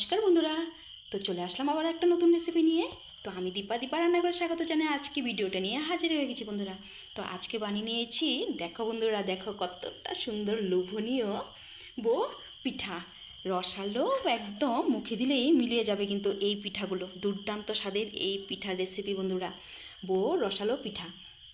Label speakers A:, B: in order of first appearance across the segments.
A: নমস্কার বন্ধুরা, তো চলে আসলাম আবার একটা নতুন রেসিপি নিয়ে। তো আমি দীপা দীপা রান্নাঘরে স্বাগত জানাই, আজকে ভিডিওটা নিয়ে হাজির হয়ে গেছি বন্ধুরা। তো আজকে বানিয়ে নিয়েছি, দেখো বন্ধুরা, দেখো কতটা সুন্দর লোভনীয় বো পিঠা। রসালো একদম মুখে দিলেই মিলিয়ে যাবে কিন্তু এই পিঠাগুলো, দুর্দান্ত স্বাদের এই পিঠার রেসিপি বন্ধুরা। বো রসালো পিঠা।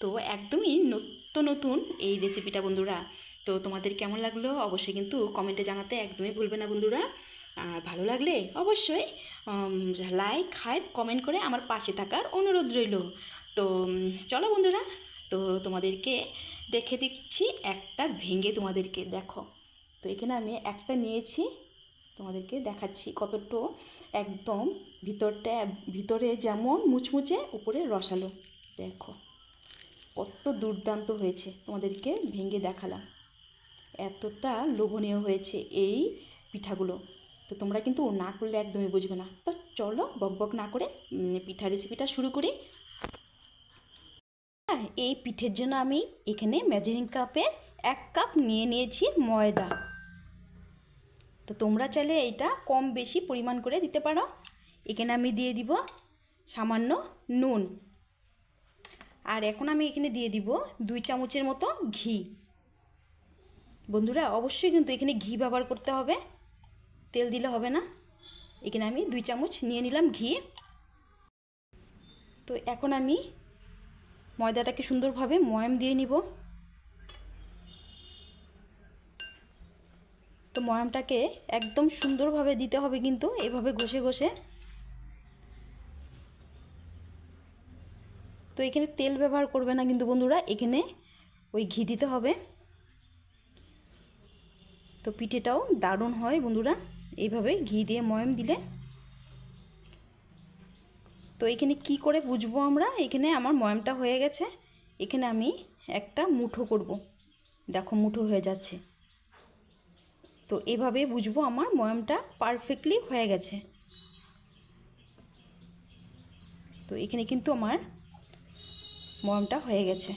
A: তো একদমই নত্য নতুন এই রেসিপিটা বন্ধুরা। তো তোমাদের কেমন লাগল অবশ্যই কিন্তু কমেন্টে জানাতে একদমই ভুলবে না বন্ধুরা। আর ভালো লাগলে অবশ্যই লাইক হাইপ কমেন্ট করে আমার পাশে থাকার অনুরোধ রইল। তো চলো বন্ধুরা, তো তোমাদেরকে দেখে দিচ্ছি, একটা ভেঙে তোমাদেরকে, দেখো। তো এখানে আমি একটা নিয়েছি, তোমাদেরকে দেখাচ্ছি কতটা একদম ভিতরটা, ভিতরে যেমন মুচমুচে, উপরে রসালো। দেখো, কত দুর্দান্ত হয়েছে তোমাদেরকে ভেঙে দেখালাম। এতটা লোভনীয় হয়েছে এই পিঠাগুলো। তো তোমরা কিন্তু না করলে একদমই বুঝবে না। তো চলো বক বক না করে পিঠা রেসিপিটা শুরু করি। আর এই পিঠের জন্য আমি এখানে মেজারিং কাপে এক কাপ নিয়ে নিয়েছি ময়দা। তো তোমরা চাইলে এইটা কম বেশি পরিমাণ করে দিতে পারো। এখানে আমি দিয়ে দিব সামান্য নুন। আর এখন আমি এখানে দিয়ে দিব দুই চামচের মতো ঘি। বন্ধুরা, অবশ্যই কিন্তু এখানে ঘি ব্যবহার করতে হবে। তেল দিলে হবে না। এখানে আমি দুই চামচ নিয়ে নিলাম ঘি। তো এখন আমি ময়দাটাকে সুন্দরভাবে ময়াম দিয়ে নিব। তো ময়ামটাকে একদম সুন্দরভাবে দিতে হবে কিন্তু, এভাবে ঘষে ঘষে। তো এখানে তেল ব্যবহার করবে না কিন্তু বন্ধুরা, এখানে ওই ঘি দিতে হবে। তো পিঠেটাও দারুণ হয় বন্ধুরা। এইভাবে ঘি দিয়ে ময়াম দিলে। তো এখানে কি করে বুঝব আমরা? এখানে আমার ময়মটা হয়ে গেছে। এখানে আমি একটা মুঠো করব। দেখো মুঠো হয়ে যাচ্ছে। তো এভাবে বুঝব আমার ময়মটা পারফেক্টলি হয়ে গেছে। তো এখানে কিন্তু আমার ময়মটা হয়ে গেছে।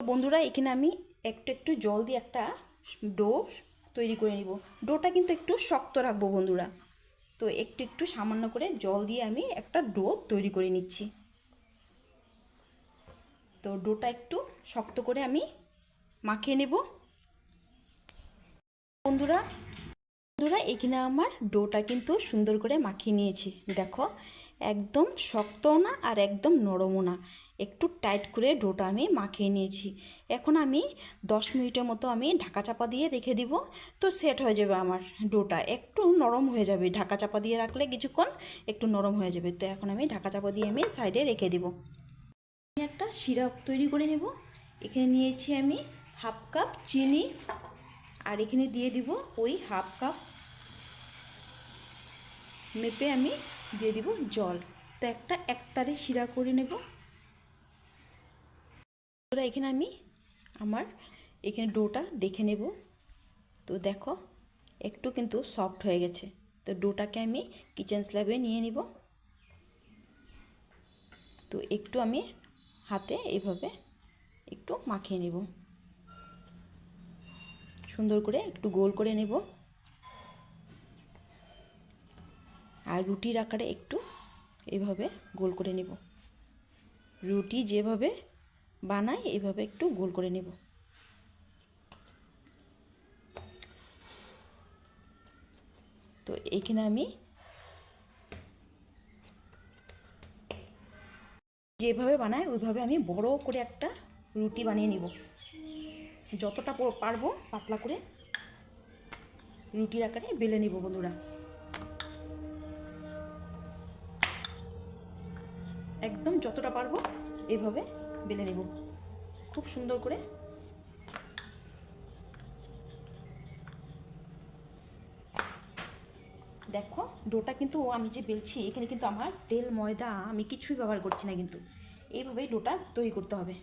A: বন্ধুরা, এখানে আমি একটু একটু জল দিয়ে একটা ডো তৈরি করে নিব। ডোটা কিন্তু একটু শক্ত রাখব বন্ধুরা। তো একটু একটু সামান্য করে জল দিয়ে আমি একটা ডো তৈরি করে নিচ্ছি। তো ডোটা একটু শক্ত করে আমি মাখিয়ে নেব। বন্ধুরা বন্ধুরা, এখানে আমার ডোটা কিন্তু সুন্দর করে মাখিয়ে নিয়েছি। দেখো, একদম শক্তও না আর একদম নরমও না। একটু টাইট করে ডোটা আমি মাখিয়ে নিয়েছি। এখন আমি দশ মিনিটের মতো আমি ঢাকা চাপা দিয়ে রেখে দিব, তো সেট হয়ে যাবে আমার ডোটা। একটু নরম হয়ে যাবে, ঢাকা চাপা দিয়ে রাখলে কিছুক্ষণ একটু নরম হয়ে যাবে। তো এখন আমি ঢাকা চাপা দিয়ে আমি সাইডে রেখে দিব। আমি একটা সিরাপ তৈরি করে নেব। এখানে নিয়েছি আমি হাফ কাপ চিনি আর এখানে দিয়ে দিব ওই হাফ কাপ মেপে আমি দিয়ে দিব জল। তো একটা একতারে শিরা করে নেব। এখানে আমি আমার এখানে ডোটা দেখে নেব। তো দেখো, একটু কিন্তু সফট হয়ে গেছে। তো ডোটাকে আমি কিচেন স্ল্যাবে নিয়ে নিব। তো একটু আমি হাতে এইভাবে একটু মাখিয়ে নেব। সুন্দর করে একটু গোল করে নেব। আর রুটির আকারে একটু এভাবে গোল করে নেব। রুটি যেভাবে বানাই, এভাবে একটু গোল করে নেব। তো এখানে আমি যেভাবে বানাই, ওইভাবে আমি বড় করে একটা রুটি বানিয়ে নিব। যতটা পারব পাতলা করে রুটির আকারে বেলে নিব বন্ধুরা। একদম যতটা পারব এভাবে বেলে নেব। খুব সুন্দর করে। দেখো, ডোটা কিন্তু আমি যে বেলছি, এখানে কিন্তু আমার তেল, ময়দা, আমি কিছুই ব্যবহার করছি না কিন্তু। এইভাবেই ডোটা তৈরি করতে হবে।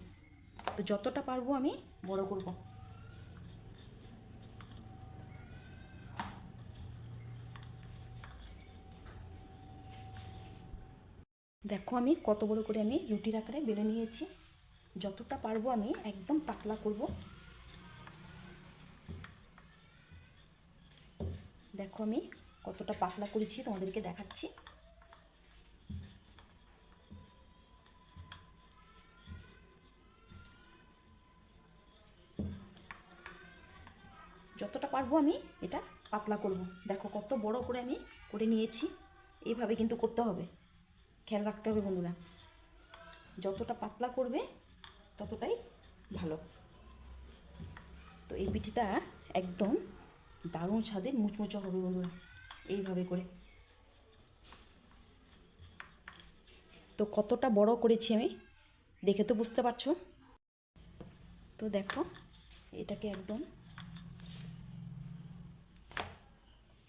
A: তো যতটা পারব আমি বড় করব। দেখো আমি কত বড় করে আমি রুটির আকারে বেলে নিয়েছি। যতটা পারব আমি একদম পাতলা করব। দেখো আমি কতটা পাতলা করেছি, তোমাদেরকে দেখাচ্ছি। যতটা পারব আমি এটা পাতলা করব। দেখো কত বড় করে আমি করে নিয়েছি এইভাবে কিন্তু করতে হবে। খেয়াল রাখতে হবে বন্ধুরা। যতটা পাতলা করবে ততটাই ভালো। তো এই পিঠিটা একদম দারুণ স্বাদের মুচমুচো হবে বন্ধুরা, এইভাবে করে। তো কতটা বড় করেছি আমি, দেখে তো বুঝতে পারছ? তো দেখো, এটাকে একদম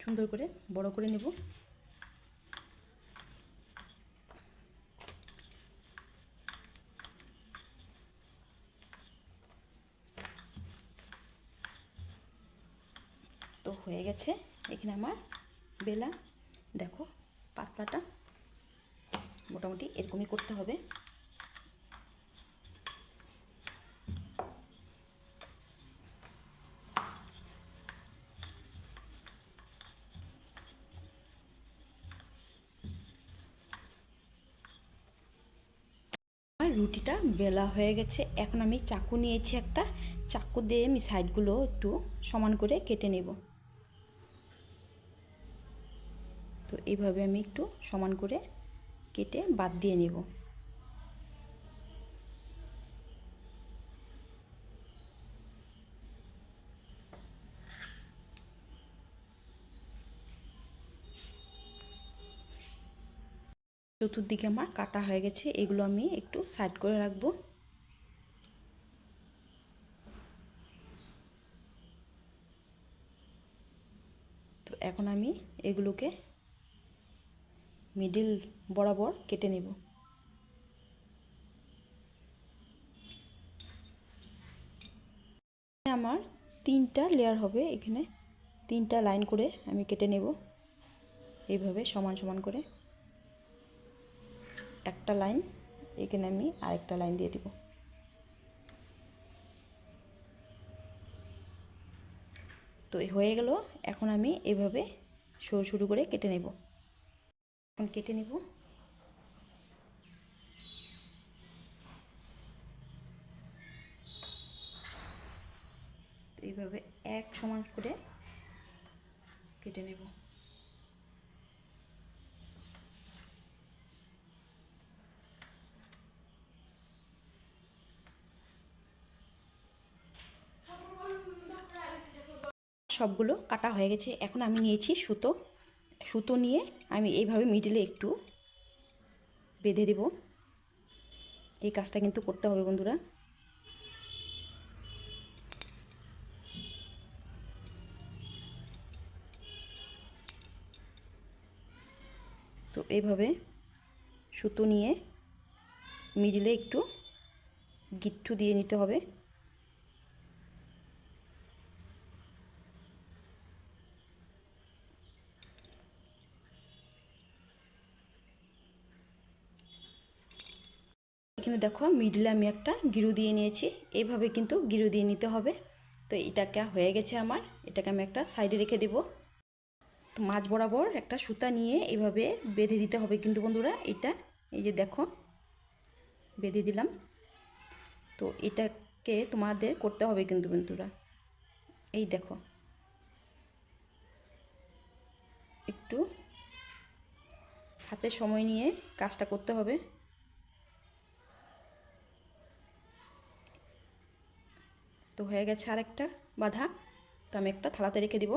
A: সুন্দর করে বড় করে নেব তো হয়ে গেছে। এখানে আমার বেলা। দেখো, পাতলাটা মোটামুটি এরকমই করতে হবে। রুটিটা বেলা হয়ে গেছে। এখন আমি চাকু নিয়েছি একটা। চাকু দিয়ে আমি সাইডগুলো একটু সমান করে কেটে নেব। তো এইভাবে আমি একটু সমান করে কেটে বাদ দিয়ে নেব। চতুর্দিকে আমার কাটা হয়ে গেছে, এগুলো আমি একটু সাইড করে রাখব। তো এখন আমি এগুলোকে মিডিল বরাবর কেটে নেব। আমার তিনটা লেয়ার হবে, এখানে তিনটা লাইন করে আমি কেটে নেব। এইভাবে সমান সমান করে। একটা লাইন এখানে আমি আরেকটা লাইন দিয়ে দিব। তো হয়ে গেল, এখন আমি এভাবে সরু সরু করে কেটে নেব। এখন কেটে নেব। এইভাবে এক সমান করে কেটে নেব। সবগুলো কাটা হয়ে গেছে। এখন আমি নিয়েছি সুতো। সুতো নিয়ে আমি এইভাবে মিডিলে একটু বেঁধে দেব। এই কাজটা কিন্তু করতে হবে বন্ধুরা। তো এইভাবে সুতো নিয়ে মিডিলে একটু গিট্টু দিয়ে নিতে হবে। এখানে দেখো মিডলে আমি একটা গিরু দিয়ে নিয়েছি। এইভাবে কিন্তু গিরু দিয়ে নিতে হবে। তো এটাকে হয়ে গেছে আমার। এটাকে আমি একটা সাইডে রেখে দেব। তো মাছ বরাবর একটা সুতা নিয়ে এইভাবে বেঁধে দিতে হবে কিন্তু বন্ধুরা, এটা এই যে দেখো, বেঁধে দিলাম। তো এটাকে তোমাদের করতে হবে কিন্তু বন্ধুরা। এই দেখো, একটু হাতে সময় নিয়ে কাজটা করতে হবে। হয়ে গেছে আরেকটা বাধা। তো আমি একটা থালাতে রেখে দিব।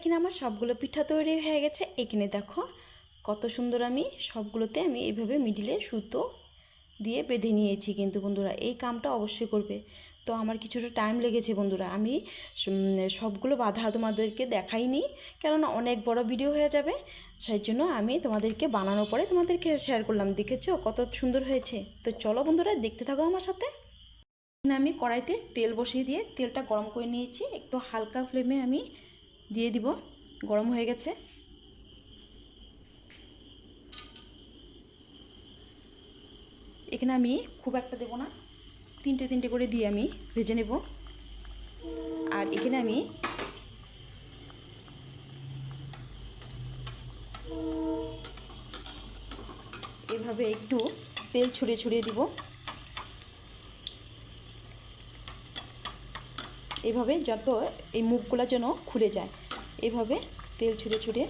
A: এখানে আমার সবগুলো পিঠা তৈরি হয়ে গেছে। এখানে দেখো কত সুন্দর আমি সবগুলোতে আমি এইভাবে মিডিলে সুতো দিয়ে বেঁধে নিয়েছি। কিন্তু বন্ধুরা, এই কামটা অবশ্যই করবে। তো আমার কিছুটা টাইম লেগেছে বন্ধুরা। আমি সবগুলো বাধা তোমাদেরকে দেখাইনি, কেননা অনেক বড় ভিডিও হয়ে যাবে। সেই জন্য আমি তোমাদেরকে বানানোর পরে তোমাদেরকে শেয়ার করলাম। দেখেছ কত সুন্দর হয়েছে? তো চলো বন্ধুরা, দেখতে থাকো আমার সাথে। এখানে আমি কড়াইতে তেল বসিয়ে দিয়ে তেলটা গরম করে নিয়েছি। একটু হালকা ফ্লেমে আমি দিয়ে দিব। গরম হয়ে গেছে। এখানে আমি খুব একটা দেব না। তিনটে তিনটে করে দিয়ে আমি ভেজে নেব। আর এখানে আমি এভাবে একটু তেল ছড়িয়ে ছড়িয়ে দিব। এভাবে যত এই মুখগুলো যেন খুলে যায় এভাবে তেল ছুঁড়ে ছড়িয়ে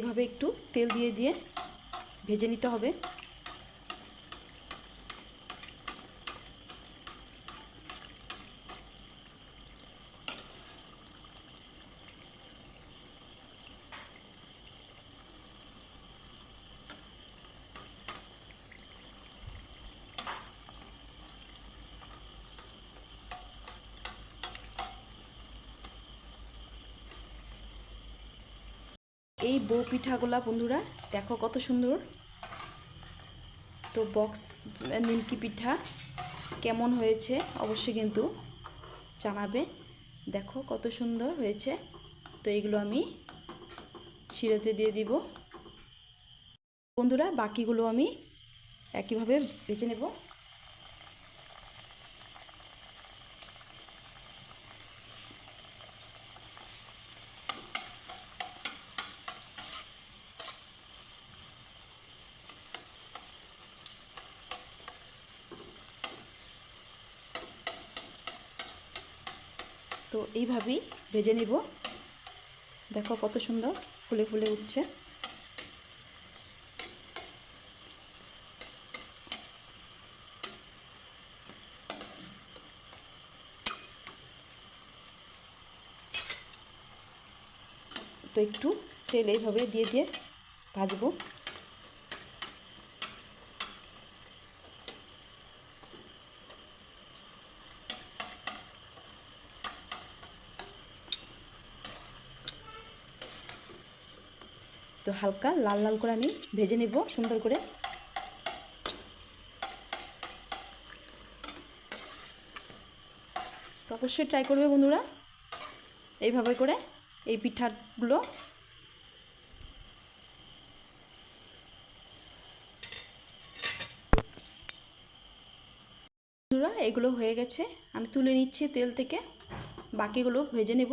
A: এভাবে একটু তেল দিয়ে দিয়ে ভেজে নিতে হবে। এই বউ পিঠাগুলা বন্ধুরা, দেখো কত সুন্দর। তো বক্স নিমকি পিঠা কেমন হয়েছে অবশ্যই কিন্তু জানাবে। দেখো কত সুন্দর হয়েছে। তো এইগুলো আমি শিরাতে দিয়ে দিব। বন্ধুরা, বাকিগুলো আমি একইভাবে বেছে নেব তো এইভাবেই ভেজে নিব। দেখো কত সুন্দর ফুলে ফুলে উঠছে। তো একটু তেল এইভাবে দিয়ে দিয়ে ভাজবো। তো হালকা লাল লাল করে আমি ভেজে নেব, সুন্দর করে। তো অবশ্যই ট্রাই করবে বন্ধুরা। এইভাবে করে এই পিঠাগুলো। বন্ধুরা, এগুলো হয়ে গেছে। আমি তুলে নিচ্ছি তেল থেকে। বাকিগুলো ভেজে নেব।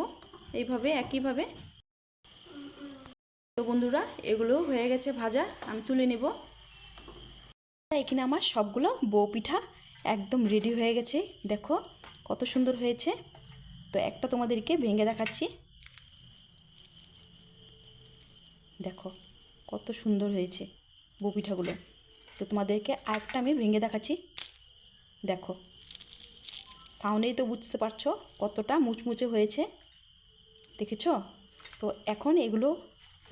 A: এইভাবে, একইভাবে তো বন্ধুরা এগুলো হয়ে গেছে ভাজা। আমি তুলে নেব। এখানে আমার সবগুলো বউ পিঠা একদম রেডি হয়ে গেছে। দেখো কত সুন্দর হয়েছে। তো একটা তোমাদেরকে ভেঙে দেখাচ্ছি। দেখো কত সুন্দর হয়েছে বউ পিঠাগুলো। তো তোমাদেরকে আরেকটা আমি ভেঙে দেখাচ্ছি। দেখো, সাউন্ডেই তো বুঝতে পারছ কতটা মুচমুচে হয়েছে। দেখেছ? তো এখন এগুলো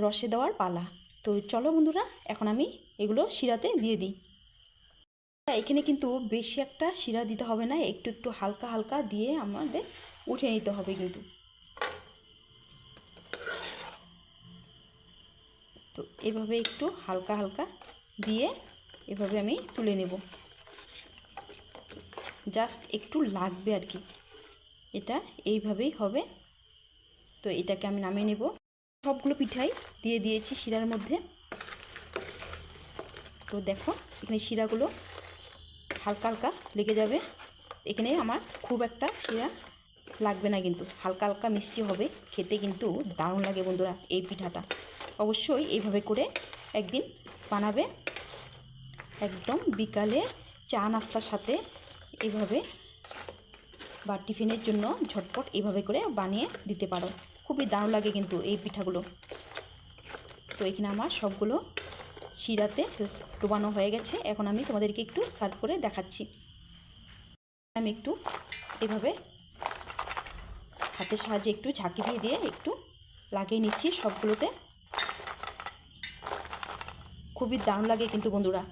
A: রসে দেওয়ার পালা। তো চলো বন্ধুরা, এখন আমি এগুলো শিরাতে দিয়ে দিই। এখানে কিন্তু বেশি একটা শিরা দিতে হবে না, একটু একটু হালকা হালকা দিয়ে আমাদের উঠে নিতে হবে কিন্তু। তো এভাবে একটু হালকা হালকা দিয়ে এভাবে আমি তুলে নেব। জাস্ট একটু লাগবে আর কি। এটা এইভাবেই হবে। তো এটাকে আমি নামিয়ে নেব। সবগুলো পিঠাই দিয়ে দিয়েছি শিরার মধ্যে। তো দেখো, এখানে শিরাগুলো হালকা হালকা লেগে যাবে। এখানে আমার খুব একটা শিরা লাগবে না কিন্তু, হালকা হালকা মিষ্টি হবে। খেতে কিন্তু দারুণ লাগে বন্ধুরা এই পিঠাটা। অবশ্যই এইভাবে করে একদিন বানাবে। একদম বিকালে চা নাস্তার সাথে এইভাবে বা টিফিনের জন্য ঝটপট এইভাবে করে বানিয়ে দিতে পারো। খুবই দারুণ লাগে কিন্তু এই পিঠাগুলো। তো এখানে আমার সবগুলো শিরাতে ডোবানো হয়ে গেছে। এখন আমি তোমাদেরকে একটু সার্ভ করে দেখাচ্ছি। আমি একটু এভাবে হাতের সাহায্যে একটু ঝাঁকি দিয়ে দিয়ে একটু লাগিয়ে নিচ্ছি সবগুলোতে। খুবই দারুণ লাগে কিন্তু বন্ধুরা।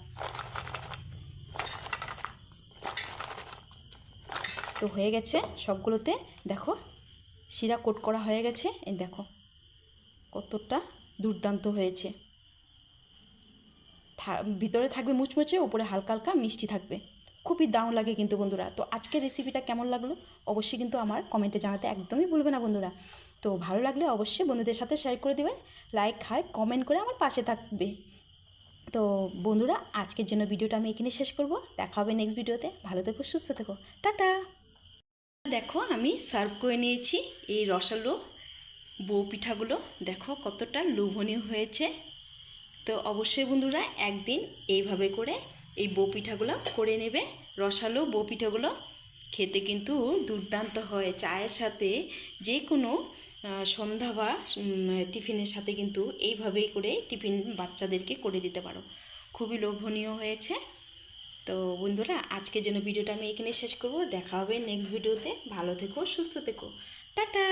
A: তো হয়ে গেছে সবগুলোতে। দেখো শিরা কোট করা হয়ে গেছে। এই দেখো, কতটা দুর্দান্ত হয়েছে। ভিতরে থাকবে মুচমুচে, উপরে হালকা হালকা মিষ্টি থাকবে। খুবই দারুণ লাগে কিন্তু বন্ধুরা। তো আজকের রেসিপিটা কেমন লাগল? অবশ্যই কিন্তু আমার কমেন্টে জানাতে একদমই ভুলবে না বন্ধুরা। তো ভালো লাগলে অবশ্যই বন্ধুদের সাথে শেয়ার করে দেবে লাইক খায় কমেন্ট করে আমার পাশে থাকবে। তো বন্ধুরা, আজকের জন্য ভিডিওটা আমি এখানে শেষ করব। দেখা হবে নেক্সট ভিডিওতে ভালো থেকো, সুস্থ থেকো। টাটা! দেখো, আমি সার্ভ করে নিয়েছি এই রসালো বউ পিঠাগুলো। দেখো কতটা লোভনীয় হয়েছে। তো অবশ্যই বন্ধুরা একদিন এইভাবে করে এই বউ পিঠাগুলো করে নেবে। রসালো বউ পিঠাগুলো খেতে কিন্তু দুর্দান্ত হয়। চায়ের সাথে যে কোনো সন্ধ্যা বা টিফিনের সাথে কিন্তু এইভাবেই করে টিফিন বাচ্চাদেরকে করে দিতে পারো। খুবই লোভনীয় হয়েছে। তো বন্ধুরা, আজকের জন্য ভিডিওটা আমি এখানে শেষ করব। দেখা হবে নেক্সট ভিডিওতে ভালো থেকো, সুস্থ থেকো। টাটা!